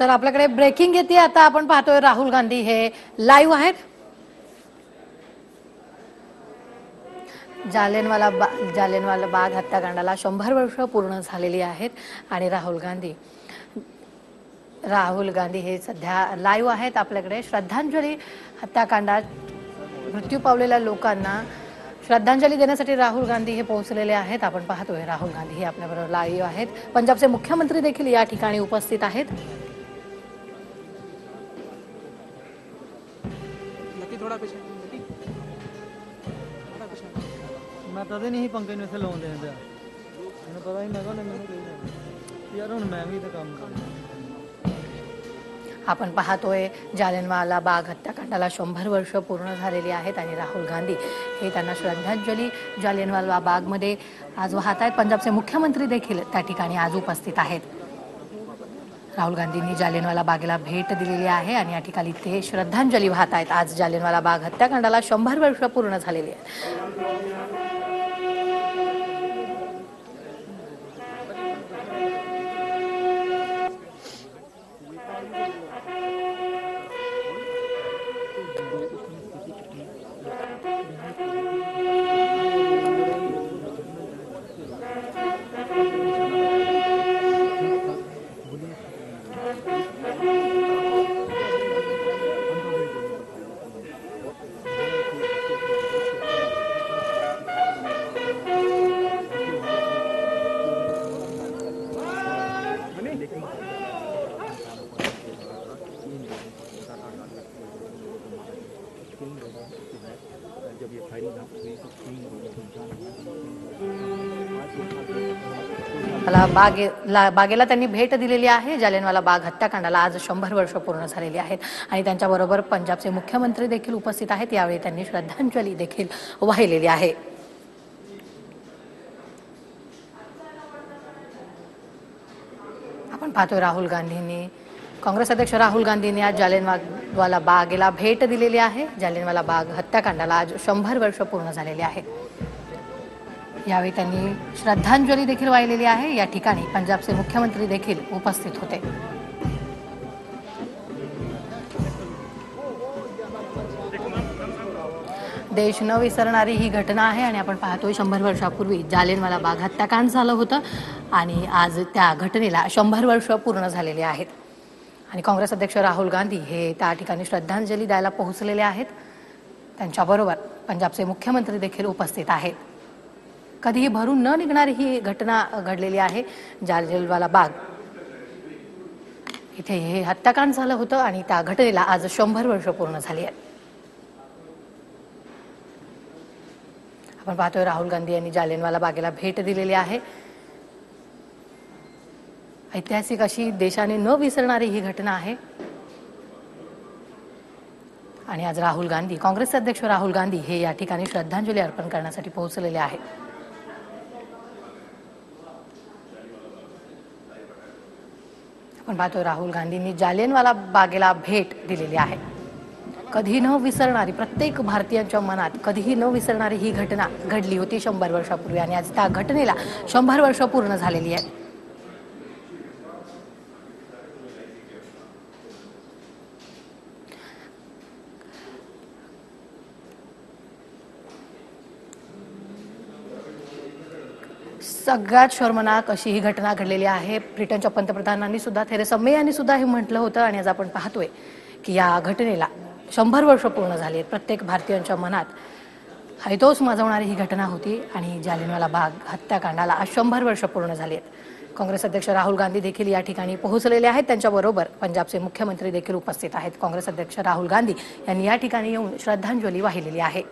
तर आपल्याकडे ब्रेकिंग येते. आता आपण पाहतोय राहुल गांधी हे लाईव्ह आहेत. जालेनवाला बा जालेनवाला बाग हत्याकांडाला शंभर वर्ष पूर्ण झालेली आहेत. आणि राहुल गांधी राहुल गांधी हे सध्या लाईव्ह आहेत आपल्याकडे. श्रद्धांजली हत्याकांडात मृत्यू पावलेल्या लोकांना श्रद्धांजली देण्यासाठी राहुल गांधी हे पोहोचलेले आहेत. आपण पाहतोय राहुल गांधी हे आपल्याबरोबर लाईव्ह आहेत. पंजाबचे मुख्यमंत्री देखील या ठिकाणी उपस्थित आहेत. थोड़ा पीछे लकी थोड़ा पीछे ਮੈਂ ਕਦੇ ਨਹੀਂ ਸੀ ਪੰਗੇ ਨੂੰ ਇੱਥੇ ਲਾਉਣ ਦੇਣ ਦਿਆ ਮੈਨੂੰ ਪਤਾ ਹੀ ਮੈਂ ਕਹਿੰਦਾ ਮੈਨੂੰ ਕਹੀ ਜਾਂਦਾ ਯਾਰ ਹੁਣ ਮੈਂ ਵੀ ਤਾਂ ਕੰਮ ਕਰਨਾ आपण पाहतोय जालियनवाला बाग हत्याकांडाला शंभर वर्ष पूर्ण झालेली आहेत आणि राहुल गांधी हे त्यांना श्रद्धांजली जालियनवाला बागमध्ये आज वाहत आहेत पंजाबचे मुख्यमंत्री देखील त्या ठिकाणी आज उपस्थित आहेत राहुल गांधींनी जालियनवाला बागेला भेट दिलेली आहे आणि या ठिकाणी ते श्रद्धांजली वाहत आहेत आज जालियनवाला बाग हत्याकांडाला शंभर वर्ष पूर्ण झालेली आहेत मला बागेला बागेला त्यांनी भेट दिलेली आहे. जालियनवाला बाग हत्याकांडाला आज शंभर वर्ष पूर्ण झालेली आहेत. आणि त्यांच्याबरोबर पंजाबचे मुख्यमंत्री देखील उपस्थित आहेत. यावेळी त्यांनी श्रद्धांजली देखील वाहिलेली आहे. आपण पाहतोय राहुल गांधींनी काँग्रेस अध्यक्ष राहुल गांधींनी आज जालियनवाला बागेला भेट दिलेली आहे. जालियनवाला बाग हत्याकांडाला आज शंभर वर्ष पूर्ण झालेली आहेत यावेळी त्यांनी श्रद्धांजली देखील वाहिलेली आहे. या ठिकाणी पंजाबचे मुख्यमंत्री देखील उपस्थित होते. देश न विसरणारी ही घटना आहे आणि आपण पाहतोय शंभर वर्षापूर्वी जालियनवाला बाग हत्याकांड झालं होतं आणि आज त्या घटनेला शंभर वर्ष पूर्ण झालेली आहेत. आणि काँग्रेस अध्यक्ष राहुल गांधी हे त्या ठिकाणी श्रद्धांजली द्यायला पोहोचलेले आहेत. त्यांच्याबरोबर पंजाबचे मुख्यमंत्री देखील उपस्थित आहेत. कधीही भरून न निघणारी ही घटना घडलेली आहे जालजलवाला बाग. इथे हे हत्याकांड झालं होतं आणि त्या घटनेला आज शंभर वर्ष पूर्ण झाली आहेत. आपण पाहतोय राहुल गांधी यांनी जालियनवाला बागेला भेट दिलेली आहे. ऐतिहासिक अशी देशाने न विसरणारी ही घटना आहे. आणि आज राहुल गांधी काँग्रेसचे अध्यक्ष राहुल गांधी हे या ठिकाणी श्रद्धांजली अर्पण करण्यासाठी पोहोचलेले आहेत. आपण पाहतोय राहुल गांधींनी जालियनवाला बागेला भेट दिलेली आहे. कधी न विसरणारी प्रत्येक भारतीयांच्या मनात कधीही न विसरणारी ही घटना घडली होती शंभर वर्षापूर्वी. आणि आज त्या घटनेला शंभर वर्ष पूर्ण झालेली आहे सगळ्यात शर्मनाक अशी ही घटना घडलेली आहे. ब्रिटनच्या पंतप्रधानांनी सुद्धा थेरेसा मे यांनी सुद्धा हे म्हटलं होतं आणि आज आपण पाहतोय की या घटनेला शंभर वर्ष पूर्ण झाली आहेत. प्रत्येक भारतीयांच्या मनात हैतोस माजवणारी ही घटना होती आणि जालिनवाला बाग हत्याकांडाला आज शंभर वर्ष पूर्ण झाली आहेत. काँग्रेस अध्यक्ष राहुल गांधी देखील या ठिकाणी पोहोचलेले आहेत. त्यांच्याबरोबर पंजाबचे मुख्यमंत्री देखील उपस्थित आहेत. काँग्रेस अध्यक्ष राहुल गांधी यांनी या ठिकाणी येऊन श्रद्धांजली वाहिलेली आहे.